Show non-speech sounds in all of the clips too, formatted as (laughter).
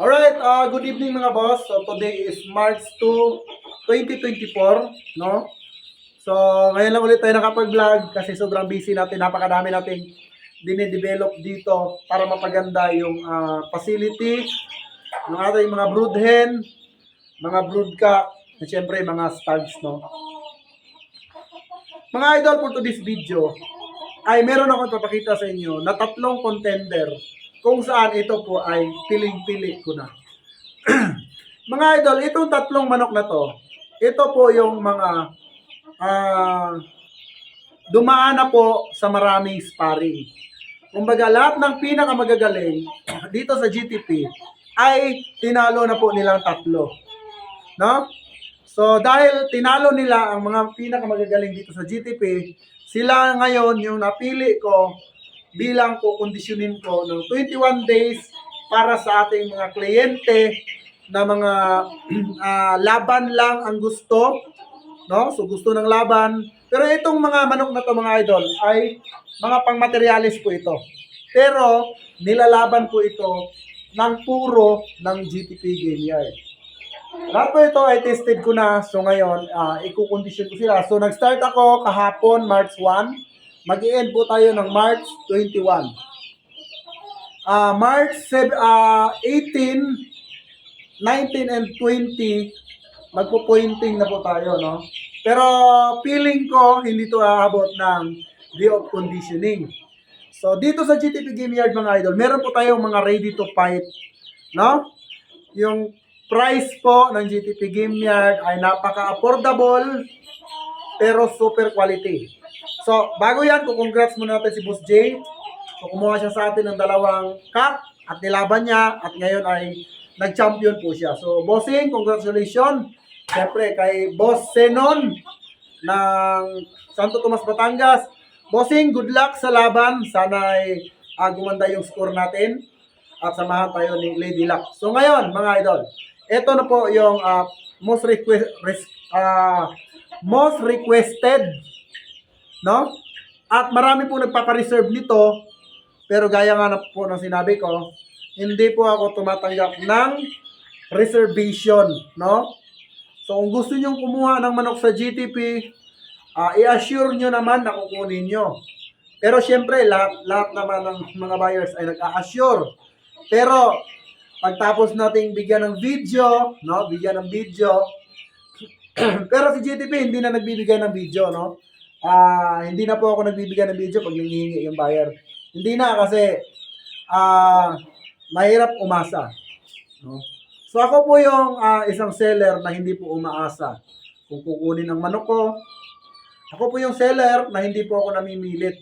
Alright, uh, good evening mga boss. So today is March 2, 2024, no? So ngayon lang ulit tayo nakapag-vlog kasi sobrang busy natin, napakadami nating dinidevelop dito para mapaganda yung ah, facility ng ating mga brood hen, mga brood cock, at syempre mga stags, no? Mga idol, for today's video, ay meron akong papakita sa inyo na tatlong contender kung saan ito po ay piling-pili ko na. (clears throat) mga idol, itong tatlong manok na to, ito po yung mga ah, dumaan na po sa maraming sparring. Kumbaga, lahat ng pinakamagagaling (clears throat) dito sa GTP ay tinalo na po nilang tatlo. No? So, dahil tinalo nila ang mga pinakamagagaling dito sa GTP, sila ngayon yung napili ko bilang ko kondisyonin ko ng 21 days para sa ating mga kliyente na mga (clears throat) ah, laban lang ang gusto, no? So gusto ng laban. Pero itong mga manok na to mga idol ay mga pangmaterialis po ito. Pero nilalaban po ito ng puro ng GTP Game Yard. Lahat ito ay tested ko na. So ngayon, uh, ikukondisyon ko sila. So nag-start ako kahapon, March 1. Mag-i-end po tayo ng March 21. Ah, March seb- ah, 18, 19, and 20, magpo-pointing na po tayo, no? Pero feeling ko, hindi to aabot ng day of conditioning. So, dito sa GTP Game Yard, mga idol, meron po tayong mga ready to fight, no? Yung price po ng GTP Game Yard ay napaka-affordable, pero super quality. So, bago yan, congrats muna natin si Boss Jay. So, kumuha siya sa atin ng dalawang cup at nilaban niya at ngayon ay nag-champion po siya. So, bossing, congratulations. Siyempre, kay Boss Senon ng Santo Tomas, Batangas. Bossing, good luck sa laban. Sana ay ah, gumanda yung score natin at samahan tayo ni Lady Luck. So, ngayon, mga idol, ito na po yung ah, most request ah, most requested no? At marami po nagpapa-reserve nito, pero gaya nga na po ng sinabi ko, hindi po ako tumatanggap ng reservation, no? So kung gusto niyo kumuha ng manok sa GTP, ah, i-assure nyo naman na kukunin nyo. Pero syempre, lahat, lahat naman ng mga buyers ay nag-a-assure. Pero, pagtapos nating bigyan ng video, no? Bigyan ng video, (clears throat) pero si GTP hindi na nagbibigay ng video, no? Ah, hindi na po ako nagbibigay ng video pag nangihingi yung buyer. Hindi na kasi ah mahirap umasa. No? So ako po yung ah, isang seller na hindi po umaasa kung kukunin ang manok ko. Ako po yung seller na hindi po ako namimilit.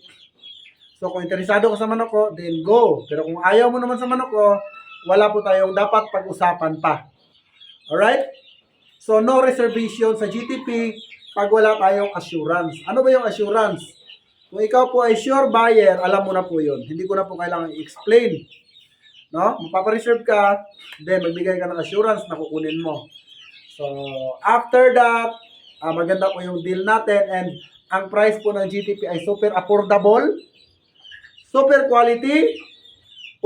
So kung interesado ka sa manok ko, then go. Pero kung ayaw mo naman sa manok ko, wala po tayong dapat pag-usapan pa. Alright? So no reservation sa GTP pag wala tayong assurance. Ano ba yung assurance? Kung ikaw po ay sure buyer, alam mo na po yun. Hindi ko na po kailangan i-explain. No? Magpapareserve ka, then magbigay ka ng assurance na kukunin mo. So, after that, ah, maganda po yung deal natin and ang price po ng GTP ay super affordable, super quality,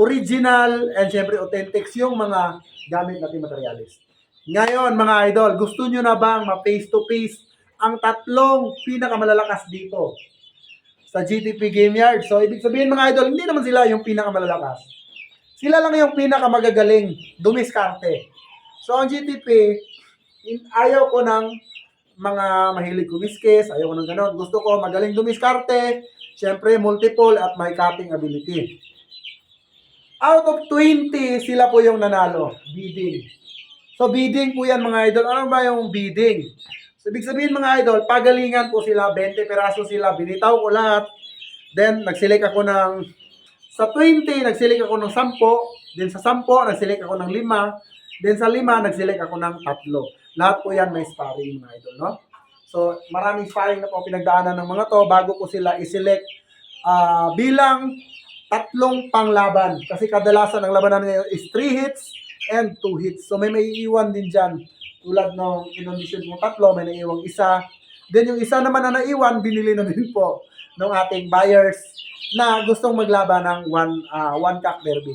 original, and syempre authentic yung mga gamit natin materialis. Ngayon, mga idol, gusto nyo na bang ma-face to face ang tatlong pinakamalalakas dito sa GTP Game Yard? So, ibig sabihin mga idol, hindi naman sila yung pinakamalalakas. Sila lang yung pinakamagagaling, dumiskarte. So, ang GTP, in- ayaw ko ng mga mahilig kumiskis, ayaw ko ng ganon. Gusto ko magaling dumiskarte, syempre multiple at may cutting ability. Out of 20, sila po yung nanalo, bidding. So bidding po yan mga idol. Ano ba yung bidding? So ibig sabihin mga idol, pagalingan po sila, 20 peraso sila, binitaw ko lahat. Then nagselect ako ng sa 20, nagselect ako ng 10, then sa 10, nagselect ako ng 5, then sa 5, nagselect ako ng 3. Lahat po yan may sparring mga idol, no? So maraming sparring na po pinagdaanan ng mga to bago ko sila i-select ah, bilang tatlong panglaban. Kasi kadalasan ang labanan ngayon is 3 hits and 2 hits. So may may iwan din dyan. Tulad ng inondisyon mo tatlo, may naiwang isa. Then yung isa naman na naiwan, binili na din po ng ating buyers na gustong maglaban ng one, ah, one cock derby.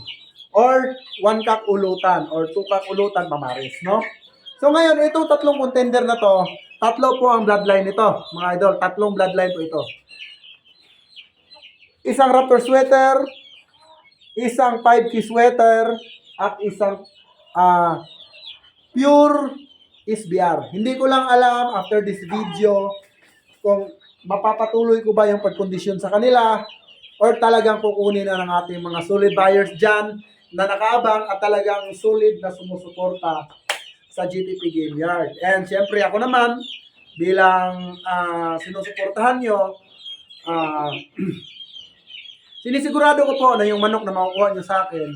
or one kak ulutan or two kak ulutan pamaris, no? So ngayon, itong tatlong contender na to, tatlo po ang bloodline nito, mga idol. Tatlong bloodline po ito. Isang Raptor sweater, isang 5 key sweater, at isang ah, pure SBR. Hindi ko lang alam after this video kung mapapatuloy ko ba yung pagkondisyon sa kanila or talagang kukunin na ng ating mga solid buyers dyan na nakaabang at talagang solid na sumusuporta sa GTP Game Yard. And syempre ako naman, bilang ah, sinusuportahan nyo, ah, (clears throat) sinisigurado ko po na yung manok na makukuha nyo sa akin,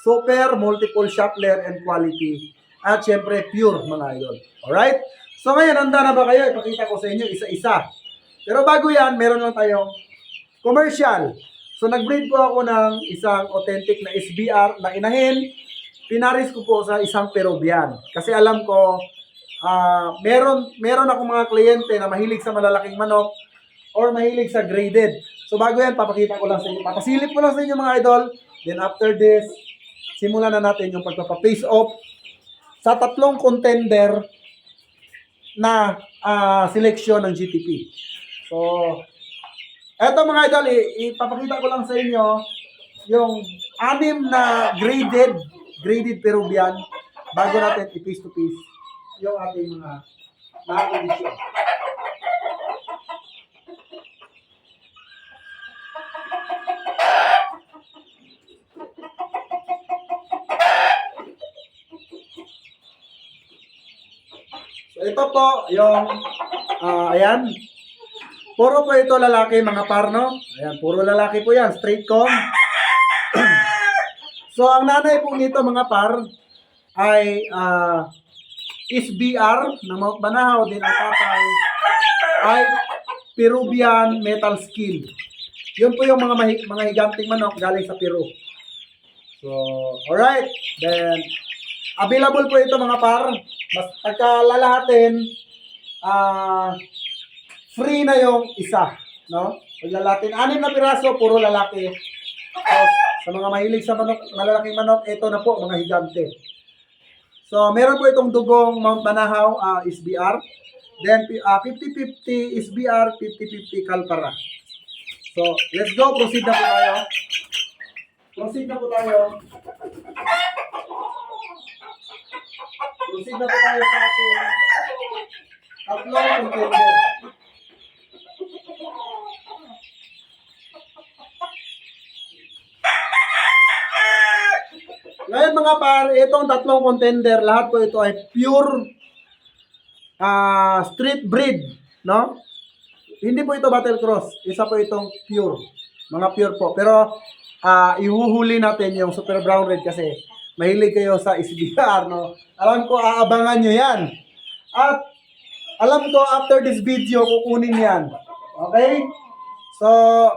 super multiple shuffler and quality. At syempre, pure mga idol. Alright? So ngayon, handa na ba kayo? Ipakita ko sa inyo isa-isa. Pero bago yan, meron lang tayong commercial. So nag-breed po ako ng isang authentic na SBR na inahin. Pinaris ko po sa isang Peruvian. Kasi alam ko, ah meron, meron ako mga kliyente na mahilig sa malalaking manok or mahilig sa graded. So bago yan, papakita ko lang sa inyo. Papasilip ko lang sa inyo mga idol. Then after this, simulan na natin yung pagpapa-face off sa tatlong contender na ah, seleksyon ng GTP. So, eto mga idol, ipapakita ko lang sa inyo yung anim na graded, graded Peruvian bago natin i-piece to piece yung ating mga nakakondisyon. So ito po yung ah, ayan. Puro po ito lalaki mga parno. Ayan, puro lalaki po yan, straight comb. (clears throat) so ang nanay po nito mga par ay ah, SBR ng Mount Banahaw din ang tatay ay Peruvian metal skin. Yun po yung mga mga higanting manok galing sa Peru. So, alright. Then, available po ito mga par. Mas pagkalalahatin, ah, free na yung isa. No? Paglalatin, anim na piraso, puro lalaki. So, sa mga mahilig sa manok, malalaking manok, ito na po, mga higante. So, meron po itong dugong Mount Banahaw ah, SBR. Then, ah, 50-50 SBR, 50-50 Calpara. So, let's go. Proceed na po tayo. Proceed na po tayo. Proceed na po tayo sa ating tatlong contender. Ngayon mga par, itong tatlong contender, lahat po ito ay pure ah street breed, no? Hindi po ito battle cross, isa po itong pure. Mga pure po. Pero ah ihuhuli natin yung super brown red kasi mahilig kayo sa SBR, no? Alam ko aabangan nyo yan. At alam ko after this video kukunin yan. Okay? So,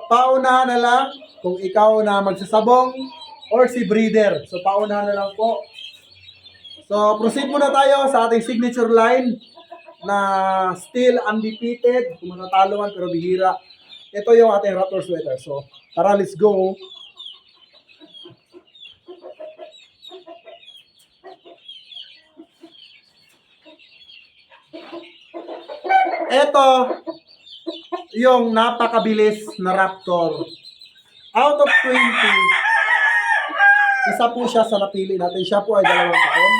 paunahan na lang kung ikaw na magsasabong or si breeder. So, paunahan na lang po. So, proceed muna tayo sa ating signature line na still undefeated. Kung matatalo man pero bihira. Ito yung ating Raptor sweater. So, tara, let's go. Ito, yung napakabilis na Raptor. Out of 20, isa po siya sa napili natin. Siya po ay dalawang taon.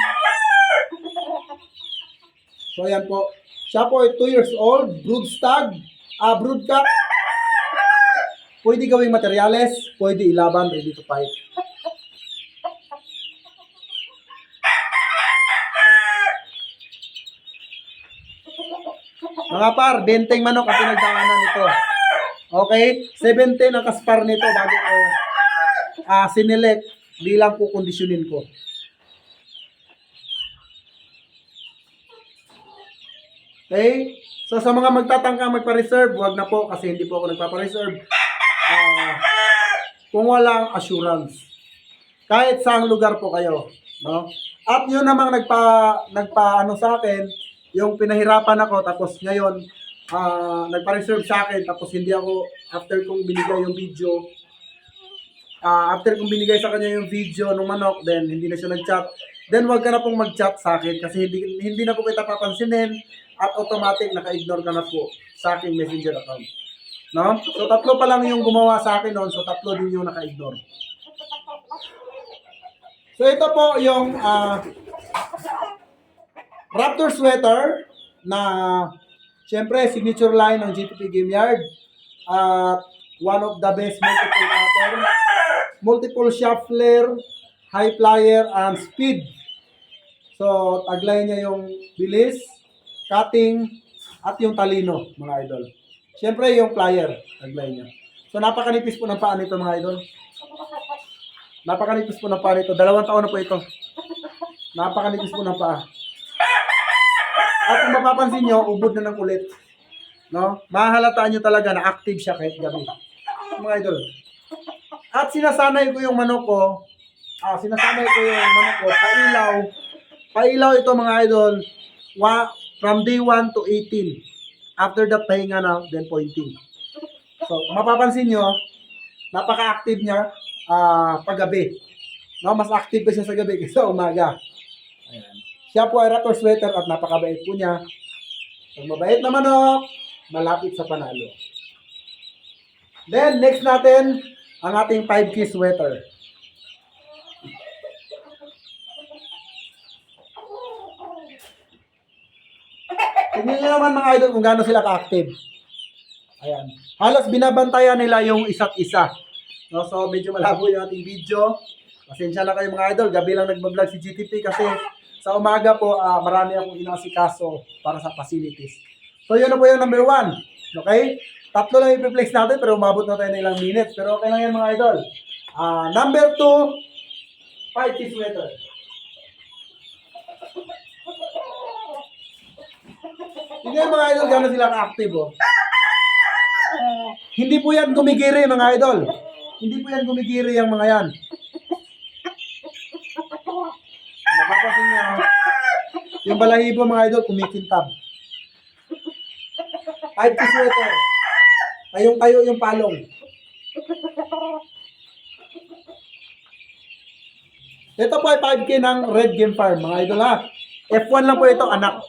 So, ayan po. Siya po ay 2 years old, brood stag, ah, brood cock. Pwede gawing materyales, pwede ilaban, ready to fight. Mga par, 20 manok ang pinagdaanan nito. Okay? 17 ang kaspar nito bago ko ah sinelect bilang ko kondisyonin ko. Okay? So sa mga magtatangka magpa-reserve, wag na po kasi hindi po ako nagpapa-reserve. Ah, kung walang assurance. Kahit saang lugar po kayo, no? At yun namang nagpa nagpa ano sa akin, yung pinahirapan ako tapos ngayon ah nagpa-reserve sa akin tapos hindi ako after kong binigay yung video ah, after kong binigay sa kanya yung video ng manok, then hindi na siya nag-chat, then wag ka na pong mag-chat sa akin kasi hindi, hindi na po kita papansinin at automatic naka-ignore ka na po sa aking messenger account. No? So tatlo pa lang yung gumawa sa akin noon, so tatlo din yung naka-ignore. So ito po yung ah, Raptor sweater na syempre signature line ng GTP Game Yard at one of the best multiple pattern, multiple shuffler, high flyer, and speed. So, taglay niya yung bilis, cutting, at yung talino, mga idol. Syempre, yung flyer, taglay niya. So, napakanipis po ng paa nito, mga idol. Napakanipis po ng paa nito. Dalawang taon na po ito. Napakanipis po ng paa. At kung mapapansin nyo, ubod na ng kulit. No? Mahalataan nyo talaga na active siya kahit gabi. Mga idol. At sinasanay ko yung manok ko, ah, sinasanay ko yung manok ko, pailaw. Pailaw ito mga idol, wa, from day 1 to 18. After that, pahinga na, then pointing. So, mapapansin nyo, napaka-active niya ah, paggabi. No, mas active pa siya sa gabi kaysa umaga. Siya po ay raptor sweater at napakabait po niya. Pag mabait na manok, malapit sa panalo. Then, next natin, ang ating 5 key sweater. Tingnan nyo naman mga idol kung gaano sila ka-active. Ayan. Halos binabantayan nila yung isa't isa. No, so medyo malabo yung ating video. Pasensya na kayo mga idol. Gabi lang nagbablog si GTP kasi sa umaga po ah, marami akong inasikaso para sa facilities. So yun na po yung number one. Okay? Tatlo lang i-flex natin pero umabot na tayo ng ilang minutes. Pero okay lang yan mga idol. Ah, number two, key sweater. Hindi mga idol gano'n sila ka-active oh. Hindi po yan gumigiri mga idol. Hindi po yan gumigiri yung mga yan. Mapapasin niyo, oh. Yung balahibo mga idol kumikintab. Five piece sweater. Tayong tayo yung palong. Ito po ay 5K ng Red Game Farm, mga idol ha. F1 lang po ito, anak.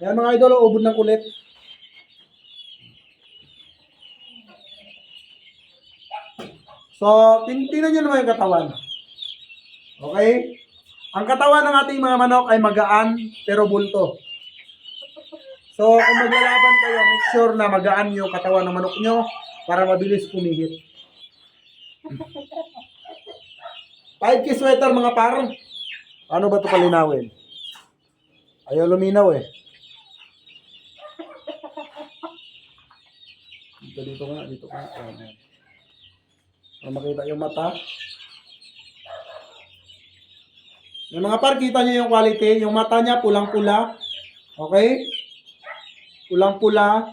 Yan mga idol, ubod ng kulit. So, tin tingnan nyo naman yung katawan. Okay? Ang katawan ng ating mga manok ay magaan pero bulto. So, kung maglalaban kayo, make sure na magaan yung katawan ng manok nyo para mabilis pumihit. 5K sweater mga par. Ano ba ito palinawin? Ayaw luminaw eh. Dito, dito nga, dito nga. Ayan. Para makita yung mata. Yung mga par, kita nyo yung quality. Yung mata niya, pulang-pula. Okay? Pulang-pula.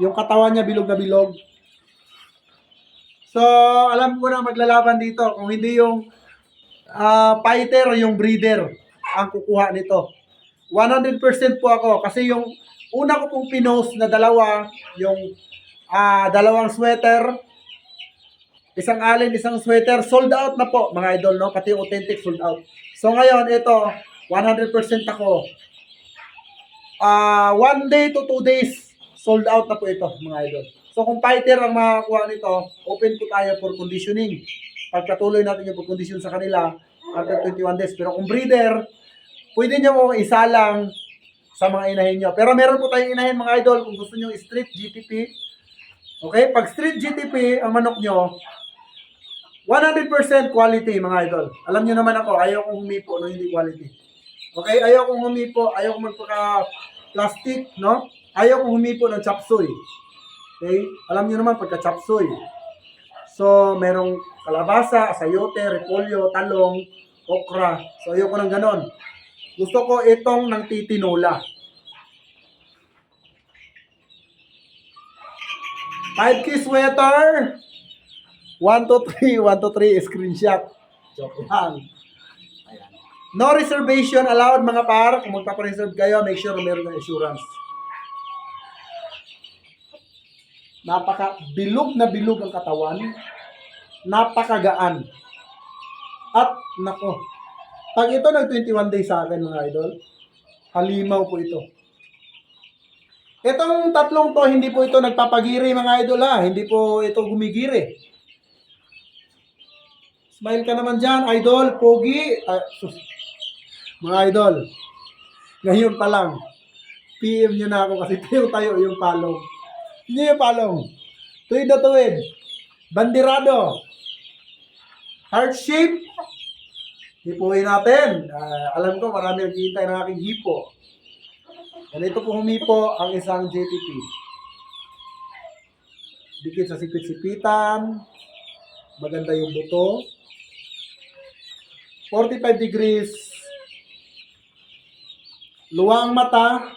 Yung katawan niya, bilog na bilog. So, alam ko na maglalaban dito. Kung hindi yung ah, fighter o yung breeder ang kukuha nito. 100% po ako. Kasi yung una ko pong pinost na dalawa, yung ah, dalawang sweater, isang alin, isang sweater, sold out na po, mga idol, no? Pati authentic sold out. So ngayon, ito, 100% ako. Ah, one day to two days, sold out na po ito, mga idol. So kung fighter ang makakuha nito, open po tayo for conditioning. Pagkatuloy natin yung pag-condition sa kanila, after 21 days. Pero kung breeder, pwede nyo mo isa lang sa mga inahin nyo. Pero meron po tayong inahin mga idol kung gusto nyo street GTP. Okay? Pag street GTP ang manok nyo, 100% quality mga idol. Alam nyo naman ako, ayaw kong humipo no hindi quality. Okay? Ayaw kong humipo, ayaw kong magpaka plastic, no? Ayaw kong humipo ng chapsuy. Okay? Alam nyo naman pagka chapsuy. So, merong kalabasa, sayote, repolyo, talong, okra. So, ayoko ng ganon. Gusto ko itong ng titinula. 5K sweater. 1 to 3, 1 to 3, screenshot. Joke lang. Ayan. No reservation allowed mga par. Kung magpapareserve kayo, make sure meron ng insurance. Napaka bilog na bilog ang katawan. Napakagaan. At nako, pag ito nag 21 days sa akin mga idol, halimaw po ito. Itong tatlong to, hindi po ito nagpapagiri mga idol ha. Hindi po ito gumigiri. Smile ka naman dyan, idol, pogi. Sus. Mga idol, ngayon pa lang, PM nyo na ako kasi (laughs) tayo tayo yung palong. Hindi yung palong. Tuwid na tuwid. Bandirado. Heart shape. Hipuin natin. Ah, alam ko marami naghihintay ng aking hipo. Ganito po humipo ang isang JTP. Dikit sa sipit-sipitan. Maganda yung buto. 45 degrees. Luwang mata.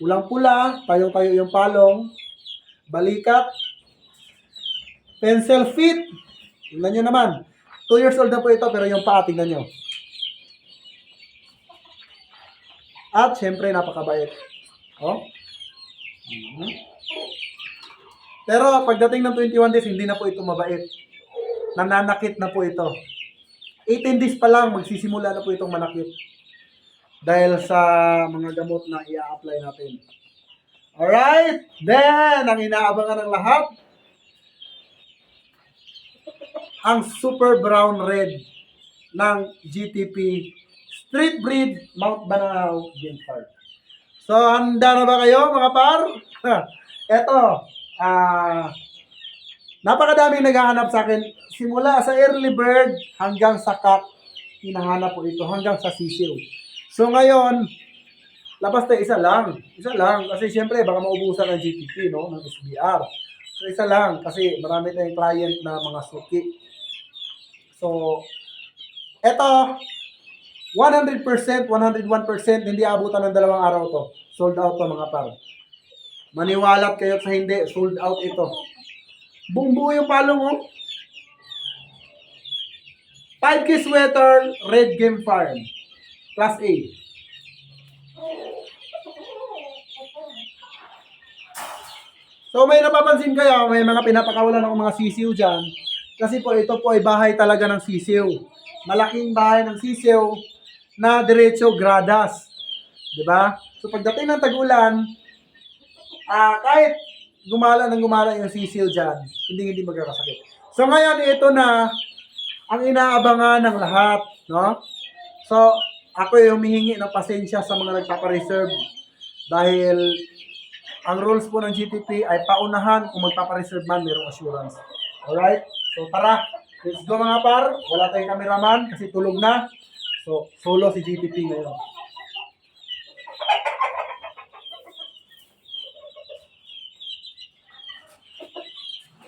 Pulang-pula. Tayo-tayo yung palong. Balikat. Pencil fit. Tingnan nyo naman. 2 years old na po ito pero yung paa tingnan nyo. At syempre napakabait. Oh. Mhm. Pero pagdating ng 21 days, hindi na po ito mabait. Nananakit na po ito. 18 days pa lang, magsisimula na po itong manakit. Dahil sa mga gamot na i-apply natin. Alright, then, ang inaabangan ng lahat, ang Super Brown Red ng GTP Street Breed Mount Banao Game Park. So, handa na ba kayo mga par? (laughs) Eto, ah, napakadaming naghahanap sa akin. Simula sa early bird hanggang sa cock, hinahanap po ito hanggang sa sisiw. So ngayon, labas na isa lang. Isa lang. Kasi siyempre, baka maubusan ng GTP, no? Ng SBR. So isa lang. Kasi marami tayong client na mga suki. So, eto, 100%, 101%, hindi abutan ng dalawang araw to. Sold out to mga par. Maniwalat kayo sa hindi, sold out ito. Buong buo yung palong oh. 5K sweater, Red Game Farm. Class A. So may napapansin kayo, may mga pinapakawalan ng mga sisiw dyan. Kasi po ito po ay bahay talaga ng sisiw. Malaking bahay ng sisiw na diretso gradas. 'Di ba? So pagdating ng tag-ulan, ah kahit gumala ng gumala yung sisiw dyan, hindi hindi magkakasakit. So ngayon ito na ang inaabangan ng lahat, no? So ako ay humihingi ng pasensya sa mga nagpapa-reserve dahil ang rules po ng GTP ay paunahan kung magpapa-reserve man mayroong assurance. Alright? So tara, let's go mga par. Wala tayong cameraman kasi tulog na. So solo si GTP ngayon.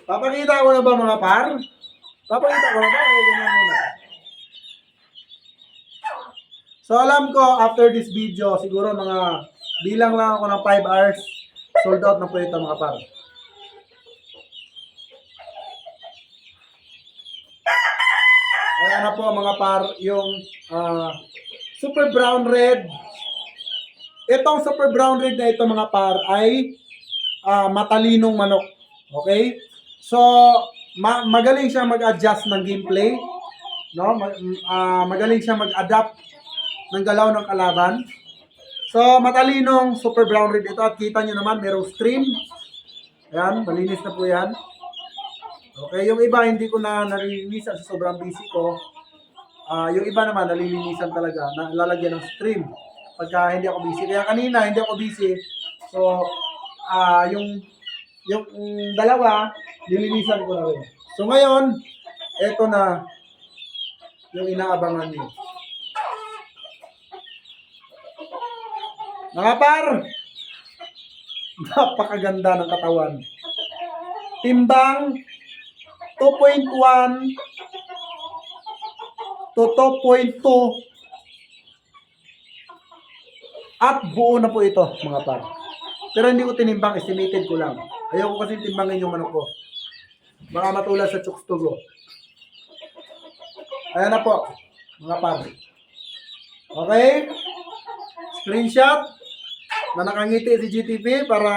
Papakita ko na ba mga par? Papakita ko na ba? Eh, ganyan muna. So alam ko, after this video, siguro mga bilang lang ako ng 5 hours, sold out na po ito mga par. Ayan na po mga par, yung ah, super brown red. Itong super brown red na ito mga par ay ah, matalinong manok. Okay? So, ma- magaling siya mag-adjust ng gameplay. No? Ma- m- ah, magaling siya mag-adapt ng galaw ng kalaban. So, matalinong super brown red ito. At kita nyo naman, merong stream. Ayan, malinis na po yan. Okay, yung iba hindi ko na nalilinisan sa sobrang busy ko. Ah, yung iba naman nalilinisan talaga, na lalagyan ng stream pagka hindi ako busy. Kaya kanina hindi ako busy. So, ah yung yung mm, dalawa nilinisan ko na rin. So ngayon, eto na yung inaabangan niyo. Mga par, napakaganda ng katawan. Timbang 2.1 to 2.2 at buo na po ito mga par. Pero hindi ko tinimbang, estimated ko lang. Ayoko kasi timbangin yung manok ko. Baka matulad sa chooks to go. Ayan na po, mga par. Okay? Screenshot na nakangiti si GTP para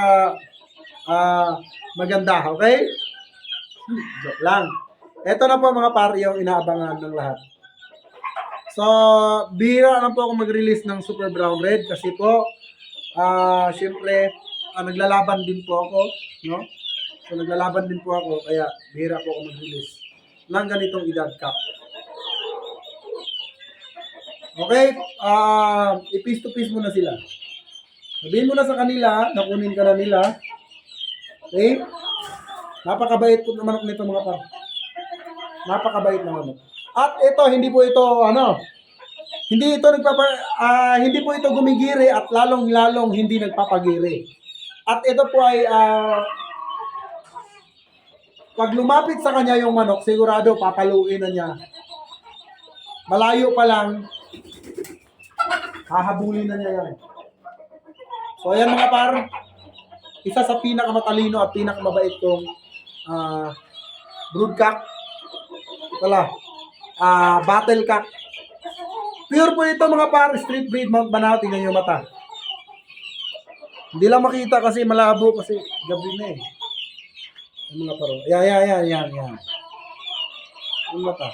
ah, maganda, okay? Joke lang. Ito na po mga par yung inaabangan ng lahat. So, bihira lang po ako mag-release ng Super Brown Red kasi po, ah, syempre, ah, naglalaban din po ako, no? So, naglalaban din po ako, kaya bihira po ako mag-release ng ganitong edad cap. Okay, ah, i-piece to piece muna sila. Sabihin mo na sa kanila, nakunin ka na nila. Okay? Napakabait po naman nito mga par. Napakabait naman. At ito, hindi po ito, ano, hindi ito nagpapa, ah, hindi po ito gumigiri at lalong-lalong hindi nagpapagiri. At ito po ay, ah, pag lumapit sa kanya yung manok, sigurado papaluin na niya. Malayo pa lang, hahabulin na niya yan. So, ayan mga par, isa sa pinakamatalino at pinakamabait kong ah broodcock. Wala. Ah, battle cock. Pure po ito mga par, street breed Mount. Tingnan yung mata. Hindi lang makita kasi malabo kasi gabi na eh. Yung mga paro. Yan, yan, yan, yan, yan. Yung mata.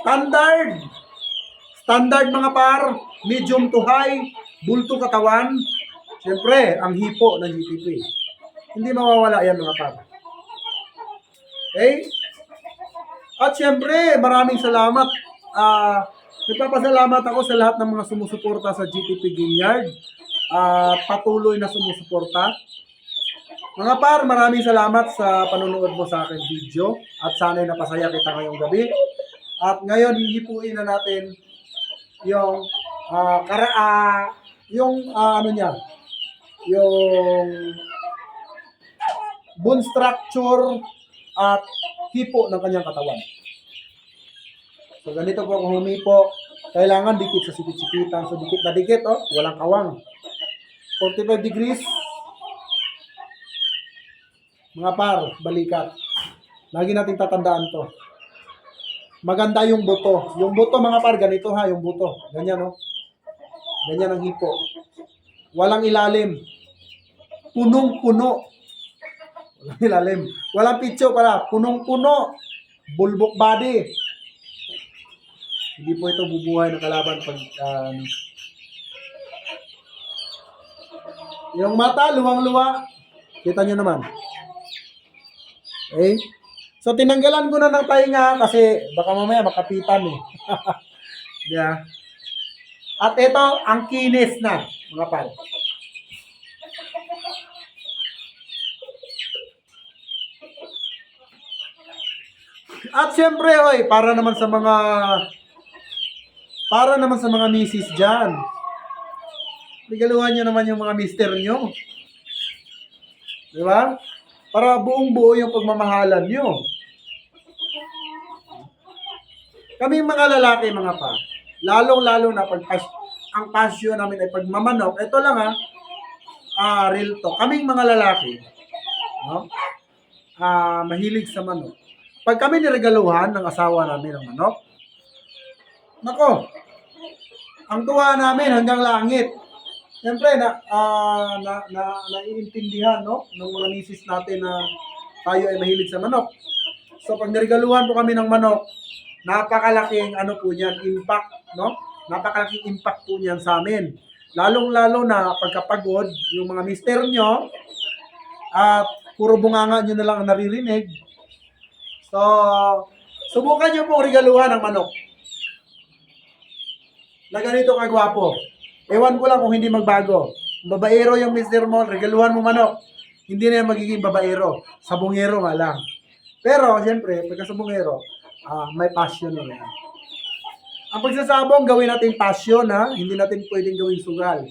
Standard. Standard mga par, medium to high, bulto katawan. Siyempre, ang hipo ng GTP. Hindi mawawala yan mga par. Okay? At siyempre, maraming salamat. Ah, nagpapasalamat ako sa lahat ng mga sumusuporta sa GTP Ginyard. Ah, patuloy na sumusuporta. Mga par, maraming salamat sa panonood mo sa akin video at sana'y napasaya kita ngayong gabi. At ngayon, hihipuin na natin yung ah kara ah, yung ah, ano niya, yung bone structure at hipo ng kanyang katawan. So ganito po kung humipo, kailangan dikit sa sikit-sikitan. So dikit na dikit, oh, walang kawang. 45 degrees. Mga par, balikat. Lagi nating tatandaan to. Maganda yung buto. Yung buto mga par, ganito ha, yung buto. Ganyan oh. Ganyan ang hipo. Walang ilalim. Punong-puno. Walang ilalim. Walang pitso pala. Punong-puno. Bulbok body. Hindi po ito bubuhay ng kalaban pag ano. Yung mata, luwang-luwa. Kita nyo naman. Okay? So, tinanggalan ko na ng tainga kasi baka mamaya makapitan eh. (laughs) yeah. At ito, ang kinis na, mga pal. At syempre, oy, para naman sa mga para naman sa mga misis dyan. Regaluhan nyo naman yung mga mister nyo. Di ba? Para buong buo yung pagmamahalan nyo. Kami mga lalaki, mga pa, lalong-lalo na pag pas- ang passion namin ay pagmamanok, ito lang ha, ah real to. Kaming mga lalaki, no? Ah, mahilig sa manok. Pag kami niregaluhan ng asawa namin ng manok, nako, ang tuwa namin hanggang langit. Siyempre, na, ah, na, na, naiintindihan, no? Ng mga misis natin na tayo ay mahilig sa manok. So, pag niregaluhan po kami ng manok, napakalaking ano po niyan, impact, no? Napakalaking impact po niyan sa amin. Lalong-lalo na pagkapagod, yung mga mister nyo, at puro bunganga nyo na lang ang naririnig. So, subukan nyo pong regaluhan ng manok. Na ganito kagwapo. Ewan ko lang kung hindi magbago. Babaero yung mister mo, regaluhan mo manok. Hindi na yan magiging babaero. Sabongero nga lang. Pero, siyempre, pagka sabongero, ah, may passion na yan. Ang pagsasabong, gawin natin passion, ha? Hindi natin pwedeng gawin sugal.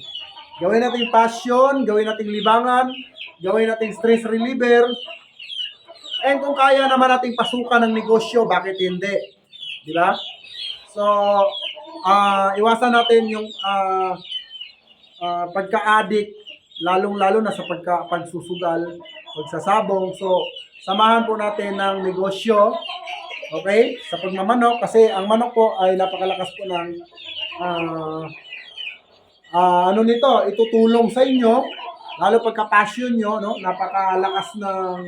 Gawin natin passion, gawin natin libangan, gawin natin stress reliever. And kung kaya naman nating pasukan ng negosyo, bakit hindi? Di ba? So, ah iwasan natin yung ah ah, pagka-addict, lalong-lalo na sa pagka pagsusugal, pagsasabong. So, samahan po natin ng negosyo, okay, sa pagmamanok kasi ang manok po ay napakalakas po ng ah, ah, ano nito, itutulong sa inyo, lalo pagka passion nyo, no? napakalakas ng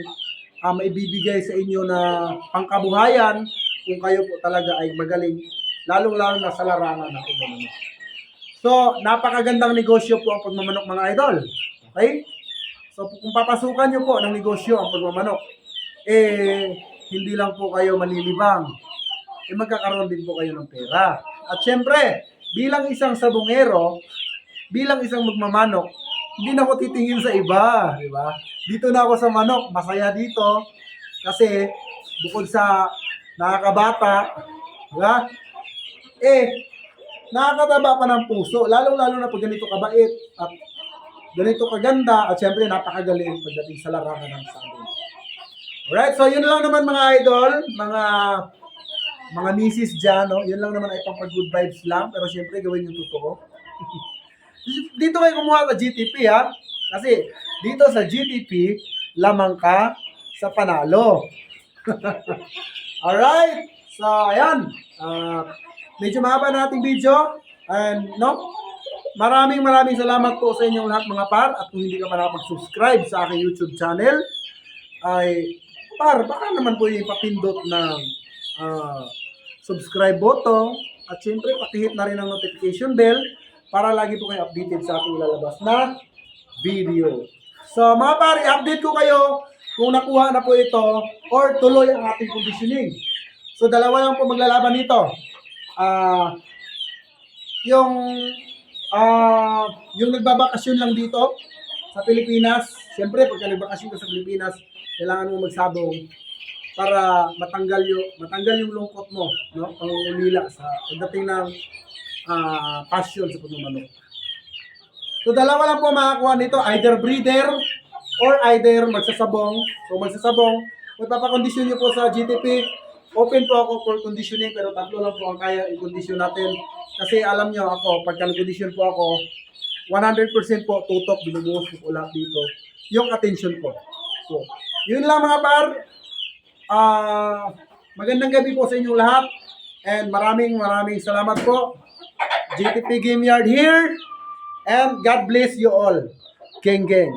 ah, maibibigay sa inyo na pangkabuhayan kung kayo po talaga ay magaling, lalong-lalo na sa larangan ng pagmamanok. So, napakagandang negosyo po ang pagmamanok mga idol. Okay? So, kung papasukan nyo po ng negosyo ang pagmamanok, eh, hindi lang po kayo malilibang, eh, magkakaroon din po kayo ng pera. At syempre, bilang isang sabongero, bilang isang magmamanok, hindi na ako titingin sa iba, di ba? Dito na ako sa manok, masaya dito. Kasi, bukod sa nakakabata, di ba? Eh, nakakataba pa ng puso, lalong-lalo na pag ganito kabait at ganito kaganda at syempre napakagaling pagdating sa larangan ng sabong. Alright, so yun lang naman mga idol, mga mga misis dyan, no? yun lang naman ay pang good vibes lang, pero syempre gawin yung totoo. (laughs) dito kayo kumuha sa GTP ha, kasi dito sa GTP, lamang ka sa panalo. (laughs) Alright, so ayan, Ah, medyo mahaba na ating video, and no, maraming maraming salamat po sa inyong lahat mga par, at kung hindi ka pa nakapag-subscribe sa aking YouTube channel, ay par, baka naman po yung ipapindot ng ah, subscribe button at syempre pakihit na rin ang notification bell para lagi po kayo updated sa ating lalabas na video. So mga pare, update ko kayo kung nakuha na po ito or tuloy ang ating conditioning. So dalawa lang po maglalaban nito. Ah yung ah yung nagbabakasyon lang dito sa Pilipinas, siyempre pagka nagbakasyon ka sa Pilipinas, kailangan mo magsabong para matanggal yung matanggal yung lungkot mo, no? Pangungulila sa pagdating ng ah, passion sa pagmamanok. So dalawa lang po makakuha nito, either breeder or either magsasabong. So magsasabong, magpapakondisyon nyo po sa GTP. Open po ako for conditioning pero tatlo lang po ang kaya i-condition natin. Kasi alam nyo ako, pagka nag-condition po ako, 100% po tutok, binubuhos ko lahat dito. Yung attention ko. So, yun lang mga par. Ah, magandang gabi po sa inyong lahat. And maraming maraming salamat po. GTP Game Yard here. And God bless you all. Geng geng.